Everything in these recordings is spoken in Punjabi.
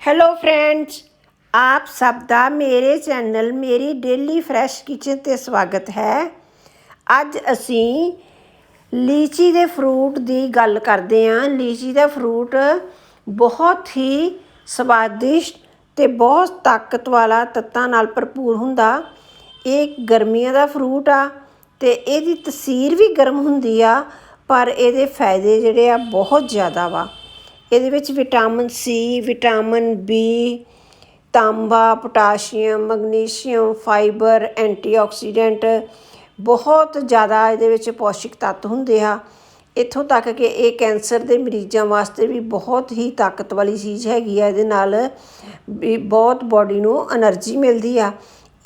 ਹੈਲੋ ਫਰੈਂਡਸ ਆਪ ਸਭ ਦਾ ਮੇਰੇ ਚੈਨਲ ਮੇਰੀ ਡੇਲੀ ਫਰੈਸ਼ ਕਿਚਨ ਤੇ ਸਵਾਗਤ ਹੈ। ਅੱਜ ਅਸੀਂ ਲੀਚੀ ਦੇ ਫਰੂਟ ਦੀ ਗੱਲ ਕਰਦੇ ਹਾਂ। ਲੀਚੀ ਦਾ ਫਰੂਟ ਬਹੁਤ ਹੀ ਸਵਾਦਿਸ਼ਟ ਤੇ ਬਹੁਤ ਤਾਕਤ ਵਾਲਾ ਤੱਤਾਂ ਨਾਲ ਭਰਪੂਰ ਹੁੰਦਾ। ਇਹ ਗਰਮੀਆਂ ਦਾ ਫਰੂਟ ਆ ਤੇ ਇਹਦੀ ਤਸੀਰ ਵੀ ਗਰਮ ਹੁੰਦੀ ਆ, ਪਰ ਇਹਦੇ ਫਾਇਦੇ ਜਿਹੜੇ ਆ ਬਹੁਤ ਜ਼ਿਆਦਾ ਵਾ। ਇਹਦੇ ਵਿੱਚ ਵਿਟਾਮਿਨ ਸੀ ਵਿਟਾਮਿਨ ਬੀ ਤਾਂਬਾ, ਪੋਟਾਸ਼ੀਅਮ, ਮੈਗਨੀਸ਼ੀਅਮ, ਫਾਈਬਰ, ਐਂਟੀਆਕਸੀਡੈਂਟ ਬਹੁਤ ਜ਼ਿਆਦਾ ਇਹਦੇ ਵਿੱਚ ਪੌਸ਼ਟਿਕ ਤੱਤ ਹੁੰਦੇ ਆ। ਇੱਥੋਂ ਤੱਕ ਕਿ ਇਹ ਕੈਂਸਰ ਦੇ ਮਰੀਜ਼ਾਂ ਵਾਸਤੇ ਵੀ ਬਹੁਤ ਹੀ ਤਾਕਤ ਵਾਲੀ ਚੀਜ਼ ਹੈਗੀ ਆ। ਇਹਦੇ ਨਾਲ ਵੀ ਬਹੁਤ ਬਾਡੀ ਨੂੰ એનર્ਜੀ ਮਿਲਦੀ ਆ।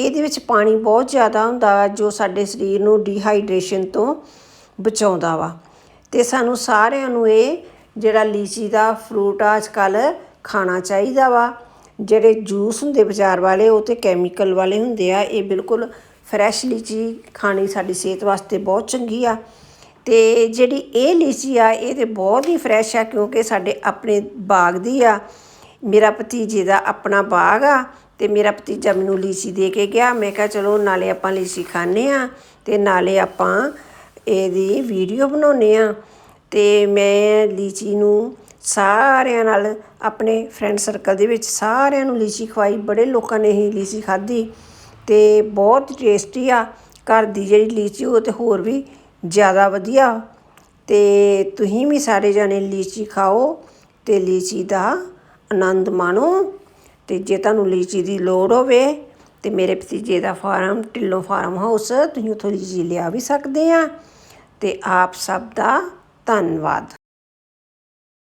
ਇਹਦੇ ਵਿੱਚ ਪਾਣੀ ਬਹੁਤ ਜ਼ਿਆਦਾ ਹੁੰਦਾ ਜੋ ਸਾਡੇ ਸਰੀਰ ਨੂੰ ਡੀਹਾਈਡਰੇਸ਼ਨ ਤੋਂ ਬਚਾਉਂਦਾ ਵਾ। ਤੇ ਸਾਨੂੰ ਸਾਰਿਆਂ ਨੂੰ ਇਹ ਜਿਹੜਾ ਲੀਚੀ ਦਾ ਫਰੂਟ ਆ ਅੱਜ ਕੱਲ੍ਹ ਖਾਣਾ ਚਾਹੀਦਾ ਵਾ। ਜਿਹੜੇ ਜੂਸ ਹੁੰਦੇ ਬਾਜ਼ਾਰ ਵਾਲੇ, ਉਹ ਤੇ ਕੈਮੀਕਲ ਵਾਲੇ ਹੁੰਦੇ ਆ। ਇਹ ਬਿਲਕੁਲ ਫਰੈਸ਼ ਲੀਚੀ ਖਾਣੀ ਸਾਡੀ ਸਿਹਤ ਵਾਸਤੇ ਬਹੁਤ ਚੰਗੀ ਆ। ਤੇ ਜਿਹੜੀ ਇਹ ਲੀਚੀ ਆ, ਇਹ ਤੇ ਬਹੁਤ ਹੀ ਫਰੈਸ਼ ਆ, ਕਿਉਂਕਿ ਸਾਡੇ ਆਪਣੇ ਬਾਗ ਦੀ ਆ। ਮੇਰਾ ਭਤੀਜੇ ਦਾ ਆਪਣਾ ਬਾਗ ਆ ਤੇ ਮੇਰਾ ਭਤੀਜਾ ਮੈਨੂੰ ਲੀਚੀ ਦੇ ਕੇ ਗਿਆ। ਮੈਂ ਕਿਹਾ, ਚਲੋ, ਨਾਲੇ ਆਪਾਂ ਲੀਚੀ ਖਾਣੇ ਆ ਤੇ ਨਾਲੇ ਆਪਾਂ ਇਹਦੀ ਵੀਡੀਓ ਬਣਾਉਨੇ ਆ। ਅਤੇ ਮੈਂ ਲੀਚੀ ਨੂੰ ਸਾਰਿਆਂ ਨਾਲ ਆਪਣੇ ਫਰੈਂਡ ਸਰਕਲ ਦੇ ਵਿੱਚ ਸਾਰਿਆਂ ਨੂੰ ਲੀਚੀ ਖਵਾਈ। ਬੜੇ ਲੋਕਾਂ ਨੇ ਇਹ ਲੀਚੀ ਖਾਧੀ ਅਤੇ ਬਹੁਤ ਟੇਸਟੀ ਆ। ਘਰ ਦੀ ਜਿਹੜੀ ਲੀਚੀ, ਉਹ ਤਾਂ ਹੋਰ ਵੀ ਜ਼ਿਆਦਾ ਵਧੀਆ। ਅਤੇ ਤੁਸੀਂ ਵੀ ਸਾਰੇ ਜਾਣੇ ਲੀਚੀ ਖਾਓ ਅਤੇ ਲੀਚੀ ਦਾ ਆਨੰਦ ਮਾਣੋ। ਅਤੇ ਜੇ ਤੁਹਾਨੂੰ ਲੀਚੀ ਦੀ ਲੋੜ ਹੋਵੇ ਤੇ ਮੇਰੇ ਭਤੀਜੇ ਦਾ ਫਾਰਮ, ਢਿੱਲੋਂ ਫਾਰਮ ਹਾਊਸ, ਤੁਸੀਂ ਉੱਥੋਂ ਲੀਚੀ ਲਿਆ ਵੀ ਸਕਦੇ ਆ। ਤੇ ਆਪ ਸਭ ਦਾ ਧੰਨਵਾਦ।